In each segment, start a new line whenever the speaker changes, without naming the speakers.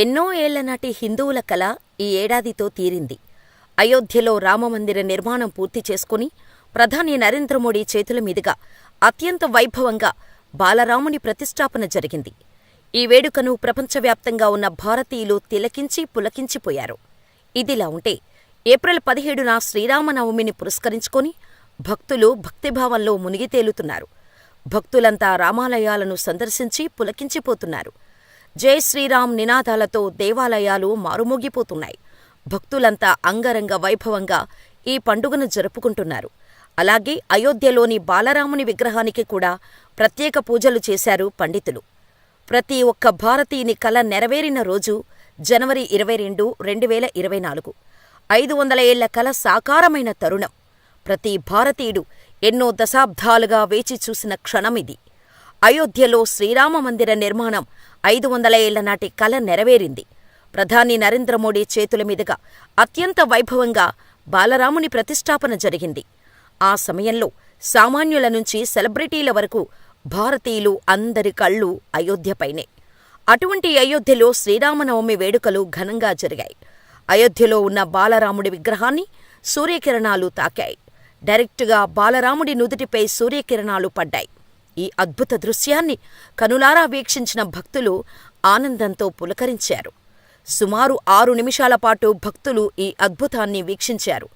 ఎన్నో ఏళ్ళనాటి హిందువుల కల ఈ ఏడాదితో తీరింది. అయోధ్యలో రామమందిర నిర్మాణం పూర్తి చేసుకుని ప్రధాని నరేంద్ర మోడీ చేతుల మీదుగా అత్యంత వైభవంగా బాలరాముని ప్రతిష్ఠాపన జరిగింది. ఈ వేడుకను ప్రపంచవ్యాప్తంగా ఉన్న భారతీయులు తిలకించి పులకించిపోయారు. ఇదిలా ఉంటే ఏప్రిల్ పదిహేడున శ్రీరామనవమిని పురస్కరించుకొని భక్తులు భక్తిభావంలో మునిగి తేలుతున్నారు. భక్తులంతా రామాలయాలను సందర్శించి పులకించిపోతున్నారు. జై శ్రీరామ్ నినాదాలతో దేవాలయాలు మారుమోగిపోతున్నాయి. భక్తులంతా అంగరంగ వైభవంగా ఈ పండుగను జరుపుకుంటున్నారు. అలాగే అయోధ్యలోని బాలరాముని విగ్రహానికి కూడా ప్రత్యేక పూజలు చేశారు పండితులు. ప్రతి ఒక్క భారతీయుని కల నెరవేరిన రోజు జనవరి ఇరవై రెండు, రెండు వేల ఇరవై నాలుగు. ఐదు వందల ఏళ్ళ కల సాకారమైన తరుణం. ప్రతి భారతీయుడు ఎన్నో దశాబ్దాలుగా వేచి చూసిన క్షణమిది. అయోధ్యలో శ్రీరామ మందిర నిర్మాణం ఐదు వందల ఏళ్ళ నాటి కల నెరవేరింది. ప్రధాని నరేంద్ర మోడీ చేతుల మీదుగా అత్యంత వైభవంగా బాలరాముని ప్రతిష్ఠాపన జరిగింది. ఆ సమయంలో సామాన్యుల నుంచి సెలబ్రిటీల వరకు భారతీయులు అందరి కళ్ళు అయోధ్యపైనే. అటువంటి అయోధ్యలో శ్రీరామనవమి వేడుకలు ఘనంగా జరిగాయి. అయోధ్యలో ఉన్న బాలరాముడి విగ్రహాన్ని సూర్యకిరణాలు తాకాయి. డైరెక్టుగా బాలరాముడి నుదుటిపై సూర్యకిరణాలు పడ్డాయి. ఈ అద్భుత దృశ్యాన్ని కనులారా వీక్షించిన భక్తులు ఆనందంతో పులకరించారు. సుమారు ఆరు నిమిషాల పాటు భక్తులు ఈ అద్భుతాన్ని వీక్షించారు.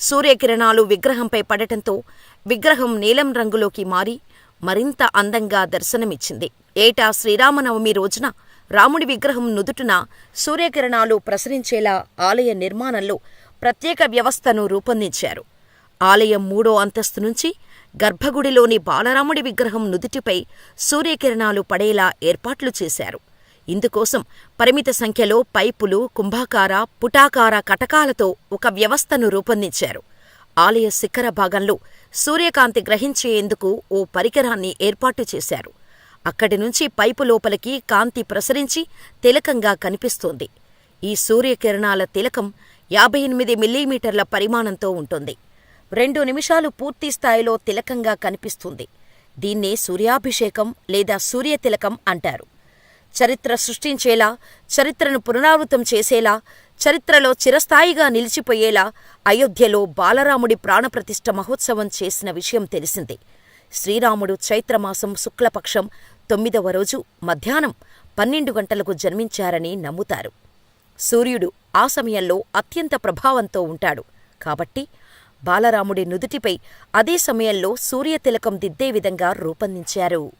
సూర్యకిరణాలు విగ్రహంపై పడటంతో విగ్రహం నీలం రంగులోకి మారి మరింత అందంగా దర్శనమిచ్చింది. ఏటా శ్రీరామనవమి రోజున రాముడి విగ్రహం నుదుటున సూర్యకిరణాలు ప్రసరించేలా ఆలయ నిర్మాణంలో ప్రత్యేక వ్యవస్థను రూపొందించారు. ఆలయం మూడో అంతస్తు నుంచి గర్భగుడిలోని బాలరాముడి విగ్రహం నుదుటిపై సూర్యకిరణాలు పడేలా ఏర్పాట్లు చేశారు. ఇందుకోసం పరిమిత సంఖ్యలో పైపులు, కుంభాకార, పుటాకార కటకాలతో ఒక వ్యవస్థను రూపొందించారు. ఆలయ శిఖర భాగంలో సూర్యకాంతి గ్రహించేందుకు ఓ పరికరాన్ని ఏర్పాటు చేశారు. అక్కడి నుంచి పైపు లోపలికి కాంతి ప్రసరించి తిలకంగా కనిపిస్తోంది. ఈ సూర్యకిరణాల తిలకం యాభై ఎనిమిది మిల్లీమీటర్ల పరిమాణంతో ఉంటుంది. రెండు నిమిషాలు పూర్తి స్థాయిలో తిలకంగా కనిపిస్తుంది. దీన్నే సూర్యాభిషేకం లేదా సూర్యతిలకం అంటారు. చరిత్ర సృష్టించేలా, చరిత్రను పునరావృతం చేసేలా, చరిత్రలో చిరస్థాయిగా నిలిచిపోయేలా అయోధ్యలో బాలరాముడి ప్రాణప్రతిష్ఠ మహోత్సవం చేసిన విషయం తెలిసిందే. శ్రీరాముడు చైత్రమాసం శుక్లపక్షం తొమ్మిదవ రోజు మధ్యాహ్నం పన్నెండు గంటలకు జన్మించారని నమ్ముతారు. సూర్యుడు ఆ సమయంలో అత్యంత ప్రభావంతో ఉంటాడు. కాబట్టి బాలరాముడి నుదుటిపై అదే సమయంలో సూర్యతిలకం దిద్దే విధంగా రూపొందించారు.